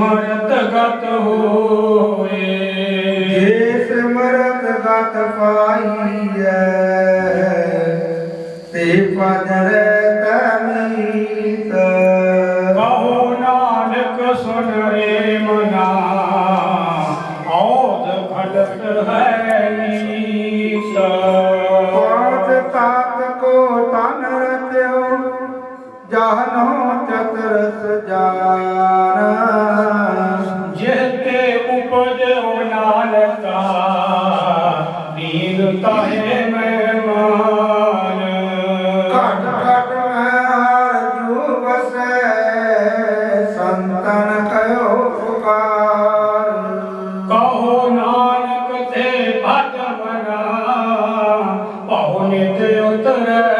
ਸਿਮਰਤ ਗਤ ਹੋਏ। ਜੇ ਸਿਮਰਤ ਗਤ ਪਾਈਐ ਤੇ ਪਦ ਰਹਿ অনেতে উতরা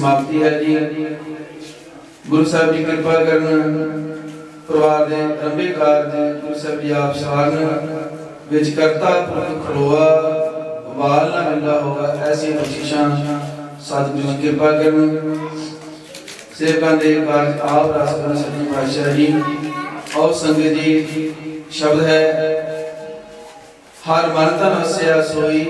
समाप्ति है जी गुरु साहब जी कृपा करना ਪਰਿਵਾਰ ਦੇ ਰੰਬੇਕਾਰ ਦੇ ਗੁਰੂ ਸਾਹਿਬ ਜੀ ਆਪ ਸਹਾਰਨ ਵਿੱਚ ਕਰਤਾ ਪੁਰਖ ਖਲੋਆ ਵਾਲ ਨਾ ਮਿਲਦਾ ਹੋਗਾ ਐਸੀ ਬਖਸ਼ਿਸ਼ਾਂ ਸਤਿਗੁਰੂ ਜੀ ਕਿਰਪਾ ਕਰਨ ਸੇਵਕਾਂ ਦੇ ਕਾਰਜ ਆਪ ਰਸ ਕਰਨ ਸੱਚੇ ਪਾਤਸ਼ਾਹ ਜੀ ਔਰ ਸੰਗਤ ਜੀ ਸ਼ਬਦ ਹੈ ਹਰ ਮਨ ਤਨ ਹਸਿਆ ਸੋਈ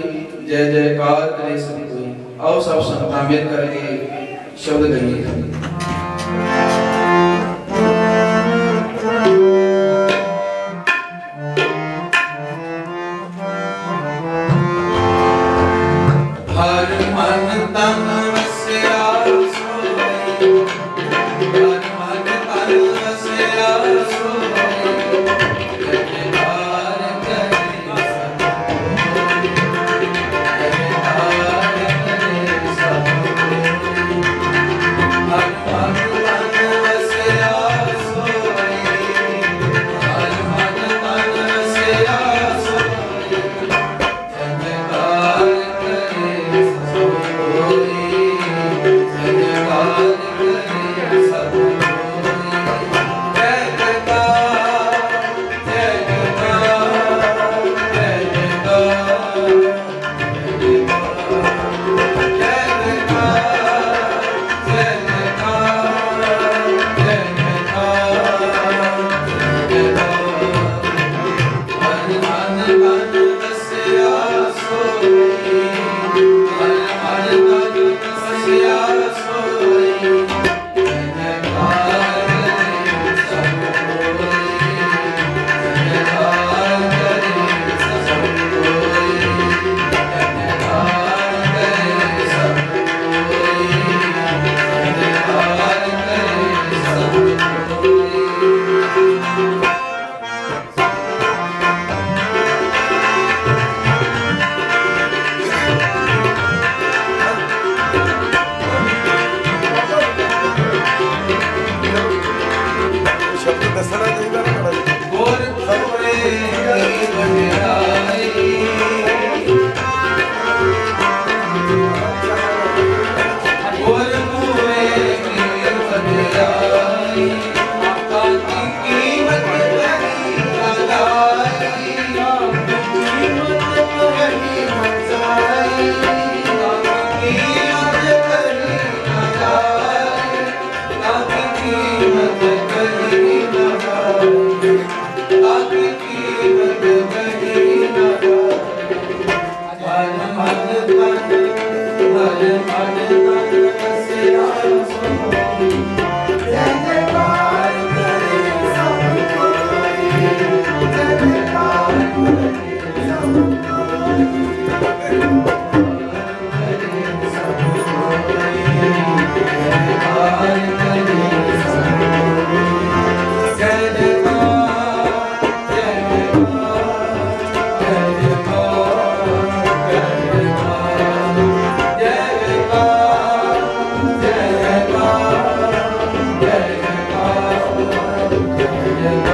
ਜੈ ਜੈਕਾਰ ਕਰੇ ਸਭ ਕੋਈ ਆਓ ਸਭ ਸੰਤਾਂ ਮਿਲ ਕਰਕੇ 像那的你看 Yeah.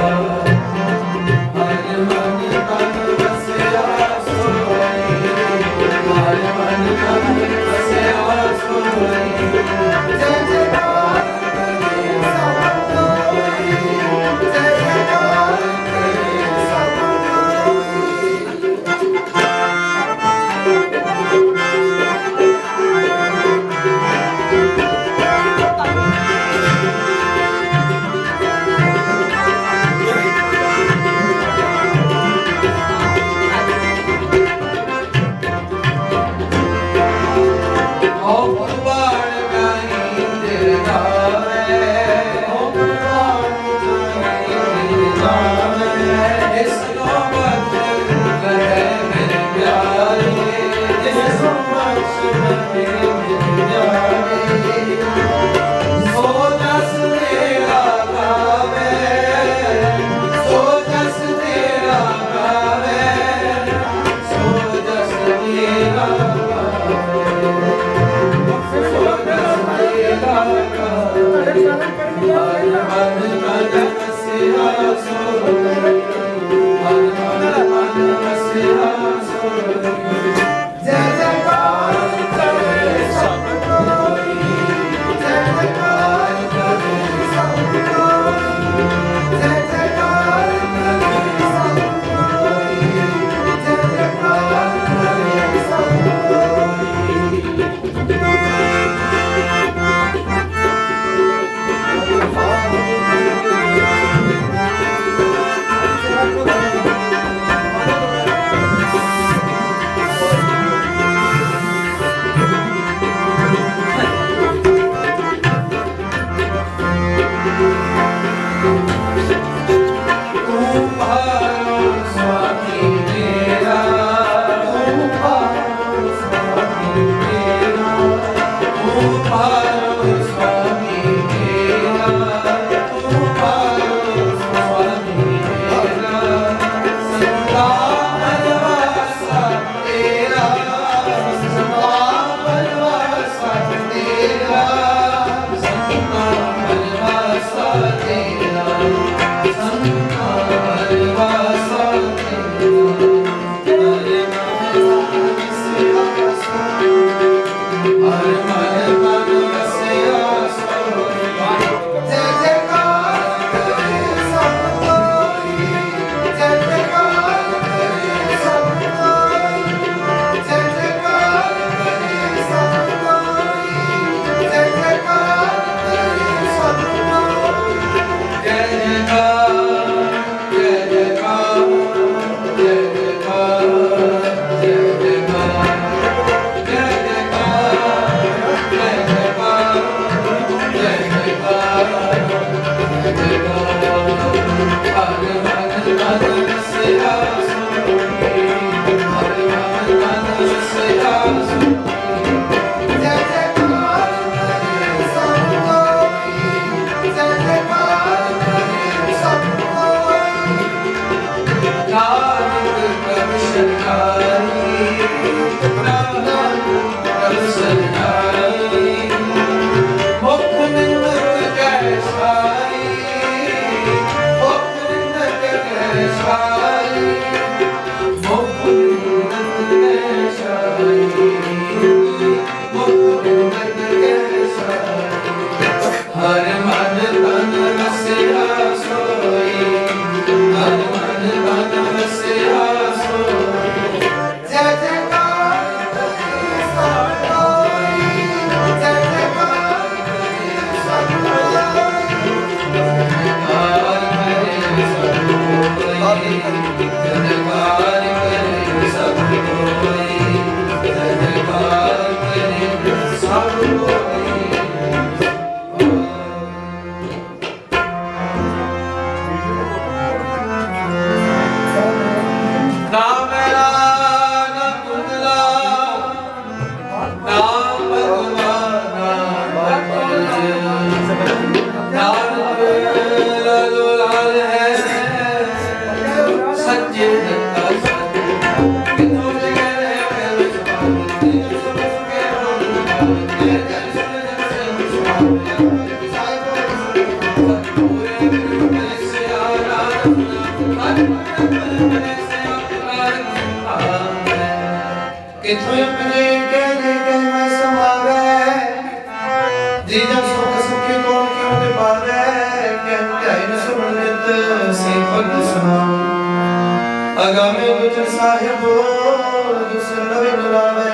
ਦੁਸਰ ਨਵੇ ਬੁਲਾਵੇ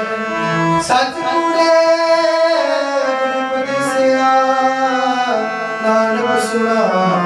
ਸੱਚ ਕੂੜੇ ਗੁਰਪਤਿ ਸਿਆ ਨਾਨਕ ਸੁਣਾਵੇ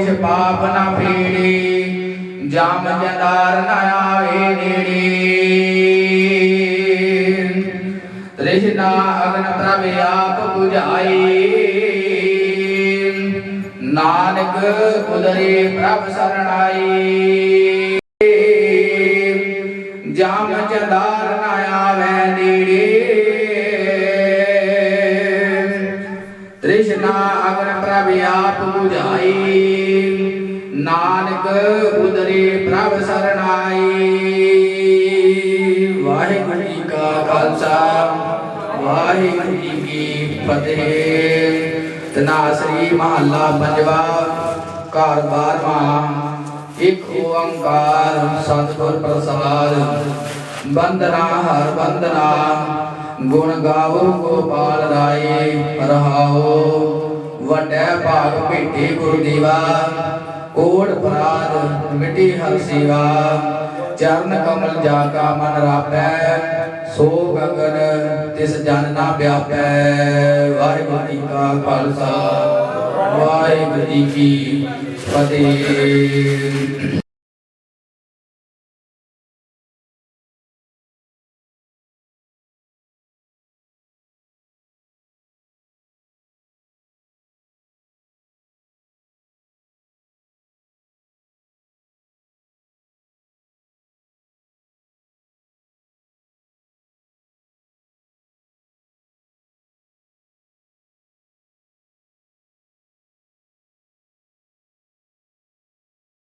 ਦੋਖ ਵਿਚ ਪਾਪ ਨਾ ਫੇੜੀ ਜਮ ਜੰਦਾਰ ਨਾ ਆਵੇ ਨੇੜੇ। ਤ੍ਰਿਸ਼ਨਾ ਅਗਨ ਪ੍ਰਭ ਆਪ 부ਝਾਈ। ਨਾਨਕ ਉਦਰੇ ਪ੍ਰਭ ਸਰਣਾਈ। ਜਾਮ ਜੰਦਾਰ ਨਾ ਆਵੇ ਨੇੜੇ। ਤ੍ਰਿਸ਼ਨਾ ਅਗਨ ਪ੍ਰਭ ਆਪ 부ਝਾਈ। ਨਾਨਕ ਉਦਰੇ ਪ੍ਰਭ ਸਰਣਾਈ ਵਾਹਿਗੁਰੂ ਜੀ ਕਾ ਖਾਲਸਾ ਵਾਹਿਗੁਰੂ ਜੀ ਕੀ ਫਤਿਹ ਤਨਾਸਰੀ ਮਹੱਲਾ ਪੰਜਵਾ ਘਰ ਬਾਰਵਾਂ ਇਕ ਓੰਕਾਰ ਸਤਿਗੁਰ ਪ੍ਰਸਾਦ ਬੰਦਨਾ ਹਰ ਬੰਦਨਾ ਗੁਣ ਗਾਵੋ ਗੋਪਾਲ ਰਾਏ ਰਹਾਓ ਵਟੈ ਭਾਗ ਭੇਟੇ ਗੁਰੂ ਕੋੜ ਕੋਟ ਮਿਟੀ ਹਰ ਸੇਵਾ, ਚਰਨ ਕਮਲ ਜਾ ਕਾ ਮਨ ਰਾਪੈ, ਸੋ ਗਗਨ ਤਿਸ ਜਨ ਨਾ ਵਿਆਪੈ ਵਾਹਿਗੁਰੂ ਜੀ ਕਾ ਖਾਲਸਾ, ਵਾਹਿਗੁਰੂ ਜੀ ਕੀ ਫਤਿਹ।